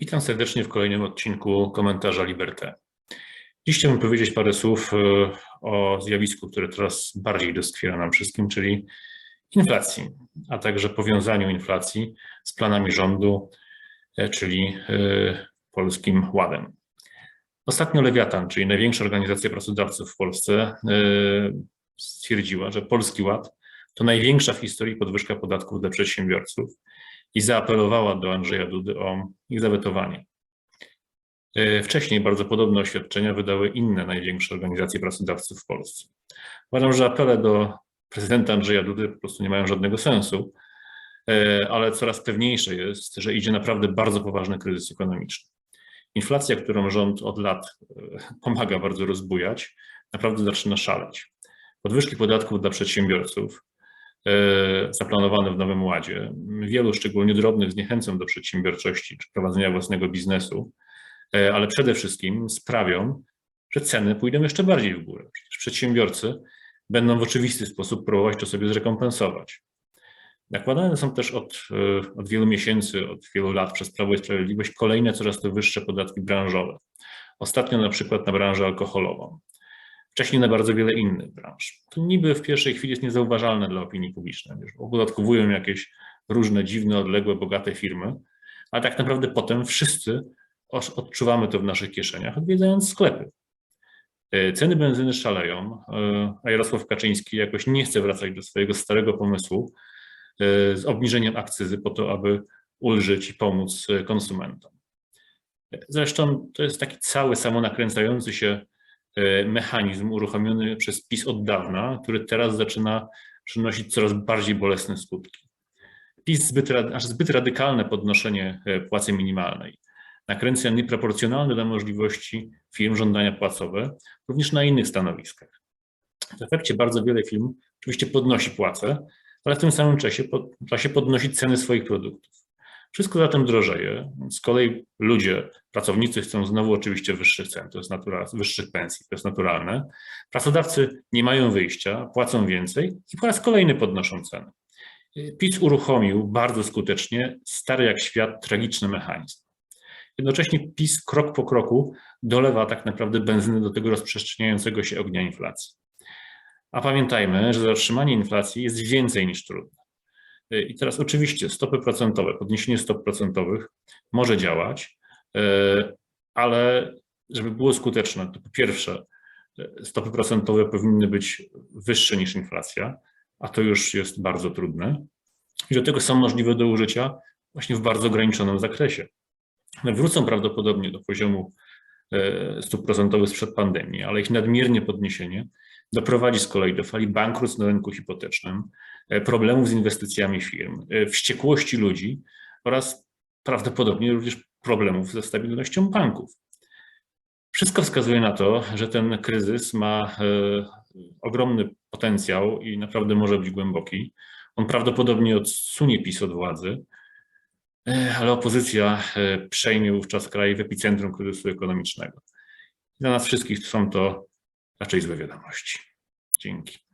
Witam serdecznie w kolejnym odcinku komentarza Liberté. Dziś chciałbym powiedzieć parę słów e, o zjawisku, które coraz bardziej doskwiera nam wszystkim, czyli inflacji, a także powiązaniu inflacji z planami rządu, e, czyli e, Polskim Ładem. Ostatnio Lewiatan, czyli największa organizacja pracodawców w Polsce, stwierdziła, że Polski Ład to największa w historii podwyżka podatków dla przedsiębiorców i zaapelowała do Andrzeja Dudy o ich zawetowanie. E, Wcześniej bardzo podobne oświadczenia wydały inne największe organizacje pracodawców w Polsce. Uważam, że apele do prezydenta Andrzeja Dudy po prostu nie mają żadnego sensu, e, ale coraz pewniejsze jest, że idzie naprawdę bardzo poważny kryzys ekonomiczny. Inflacja, którą rząd od lat e, pomaga bardzo rozbujać, naprawdę zaczyna szaleć. Podwyżki podatków dla przedsiębiorców, zaplanowane w Nowym Ładzie, wielu szczególnie drobnych zniechęcą do przedsiębiorczości czy prowadzenia własnego biznesu, e, ale przede wszystkim sprawią, że ceny pójdą jeszcze bardziej w górę. Przecież przedsiębiorcy będą w oczywisty sposób próbować to sobie zrekompensować. Nakładane są też od, e, od wielu miesięcy, od wielu lat przez Prawo i Sprawiedliwość kolejne coraz to wyższe podatki branżowe. Ostatnio na przykład na branżę alkoholową wcześniej na bardzo wiele innych branż. To niby w pierwszej chwili jest niezauważalne dla opinii publicznej, wiesz, opodatkowują jakieś różne dziwne, odległe, bogate firmy, ale tak naprawdę potem wszyscy odczuwamy to w naszych kieszeniach, odwiedzając sklepy. E, Ceny benzyny szaleją, e, a Jarosław Kaczyński jakoś nie chce wracać do swojego starego pomysłu e, z obniżeniem akcyzy po to, aby ulżyć i pomóc konsumentom. Zresztą to jest taki cały samonakręcający się mechanizm uruchomiony przez PiS od dawna, który teraz zaczyna przynosić coraz bardziej bolesne skutki. PiS zbyt, aż zbyt radykalne podnoszenie e, płacy minimalnej nakręca nieproporcjonalne do możliwości firm żądania płacowe, również na innych stanowiskach. W efekcie bardzo wiele firm oczywiście podnosi płace, ale w tym samym czasie, czasie podnosi ceny swoich produktów. Wszystko zatem drożeje. Z kolei ludzie, pracownicy chcą znowu oczywiście wyższych cen, to jest naturalne, wyższych pensji, to jest naturalne. Pracodawcy nie mają wyjścia, płacą więcej i po raz kolejny podnoszą ceny. PiS uruchomił bardzo skutecznie stary jak świat tragiczny mechanizm. Jednocześnie PiS krok po kroku dolewa tak naprawdę benzyny do tego rozprzestrzeniającego się ognia inflacji. A pamiętajmy, że zatrzymanie inflacji jest więcej niż trudne. I teraz oczywiście stopy procentowe, podniesienie stop procentowych może działać, e, ale żeby było skuteczne, to po pierwsze e, stopy procentowe powinny być wyższe niż inflacja, a to już jest bardzo trudne. I do tego są możliwe do użycia właśnie w bardzo ograniczonym zakresie. Wrócą prawdopodobnie do poziomu e, stóp procentowych sprzed pandemii, ale ich nadmiernie podniesienie doprowadzi z kolei do fali bankructw na rynku hipotecznym, e, problemów z inwestycjami firm, e, wściekłości ludzi oraz prawdopodobnie również problemów ze stabilnością banków. Wszystko wskazuje na to, że ten kryzys ma e, ogromny potencjał i naprawdę może być głęboki. On prawdopodobnie odsunie PiS od władzy, ale opozycja przejmie wówczas kraj w epicentrum kryzysu ekonomicznego. Dla nas wszystkich są to raczej złe wiadomości. Dzięki.